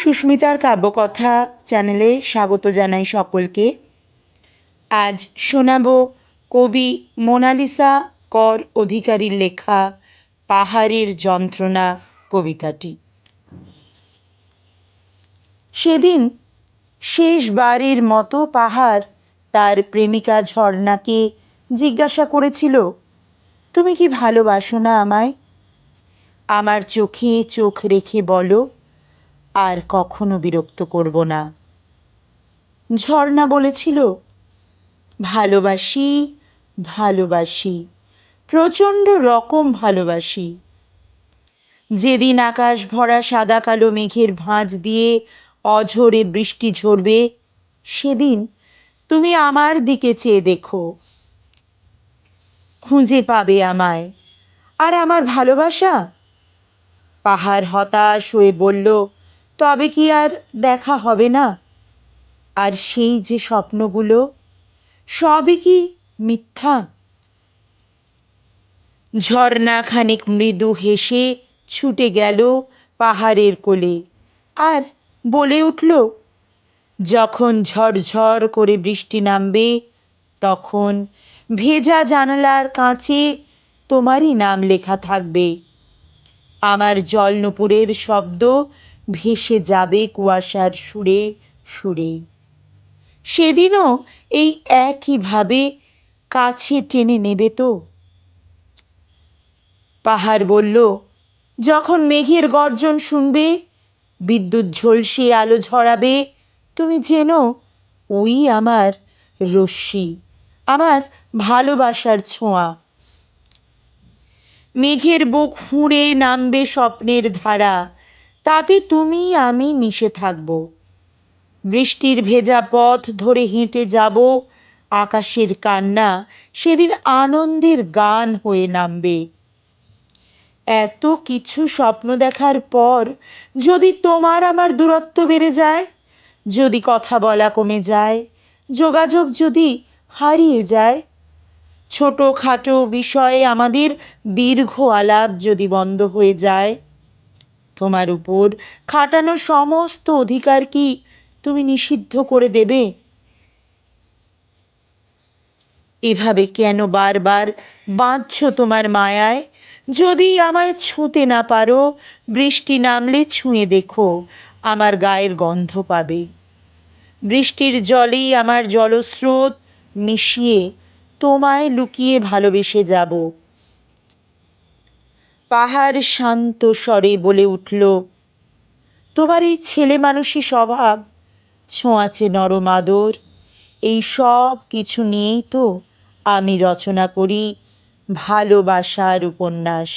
সুস্মিতার কাব্যকথা চ্যানেলে স্বাগত জানাই সকলকে। আজ শোনাব কবি মোনালিসা কর অধিকারীর লেখা পাহাড়ের যন্ত্রণা কবিতাটি। সেদিন শেষবারের মতো পাহাড় তার প্রেমিকা ঝর্ণাকে জিজ্ঞাসা করেছিল, তুমি কি ভালোবাসো না আমায়? আমার চোখে চোখ রেখে বলো। আর কখনো বিরক্ত করব না। ঝর্ণা বলেছিল, ভালোবাসি ভালোবাসি, প্রচণ্ড রকম ভালোবাসি। যেদিন আকাশ ভরা সাদা কালো মেঘের ভাঁজ দিয়ে অঝোরে বৃষ্টি ঝরবে, সেদিন তুমি আমার দিকে চেয়ে দেখো। খুঁজে পাবে আমায়। আর আমার ভালোবাসা? পাহাড় হতাশ হয়ে বলল তবে কি আর দেখা হবে না? আর সেই যে স্বপ্নগুলো, সবই কি মিথ্যা? ঝর্ণা খানিক মৃদু হেসে ছুটে গেল পাহাড়ের কোলে। আর বলে উঠল, যখন ঝরঝর করে বৃষ্টি নামবে, তখন ভেজা জানালার কাঁচে তোমারই নাম লেখা থাকবে। আমার জল নুপুরের শব্দ ভেসে যাবে কুয়াশার সুরে সুরে। সেদিনও এই একইভাবে কাছে টেনে নেবে তো। পাহাড় বলল, যখন মেঘের গর্জন শুনবে, বিদ্যুৎ ঝলসে আলো ঝরাবে, তুমি যেন ওই আমার রশ্মি, আমার ভালোবাসার ছোঁয়া। মেঘের বুক ফুঁড়ে নামবে স্বপ্নের ধারা তাতে তুমি আমি মিশে থাকব। বৃষ্টির ভেজা পথ ধরে হেঁটে যাব, আকাশের কান্না সেদিন আনন্দের গান হয়ে নামবে। এত কিছু স্বপ্ন দেখার পর যদি তোমার আমার দূরত্ব বেড়ে যায়, যদি কথা বলা কমে যায়, যোগাযোগ যদি হারিয়ে যায়, ছোটোখাটো বিষয়ে আমাদের দীর্ঘ আলাপ যদি বন্ধ হয়ে যায় তোমার উপর খাটানো সমস্ত অধিকার কি তুমি নিষিদ্ধ করে দেবে? এভাবে কেন বারবার বাঁধছ তোমার মায়ায়? যদি আমায় ছুঁতে না পারো, বৃষ্টি নামলে ছুঁয়ে দেখো, আমার গায়ের গন্ধ পাবে। বৃষ্টির জলেই আমার জলস্রোত মিশিয়ে তোমায় লুকিয়ে ভালোবেসে যাব। পাহাড় শান্ত স্বরে বলে উঠল, তোমার এই ছেলে মানুষই স্বভাব। ছোঁয়াচে নরম আদর। এই সব কিছু নিয়েই তো আমি রচনা করি ভালোবাসার উপন্যাস।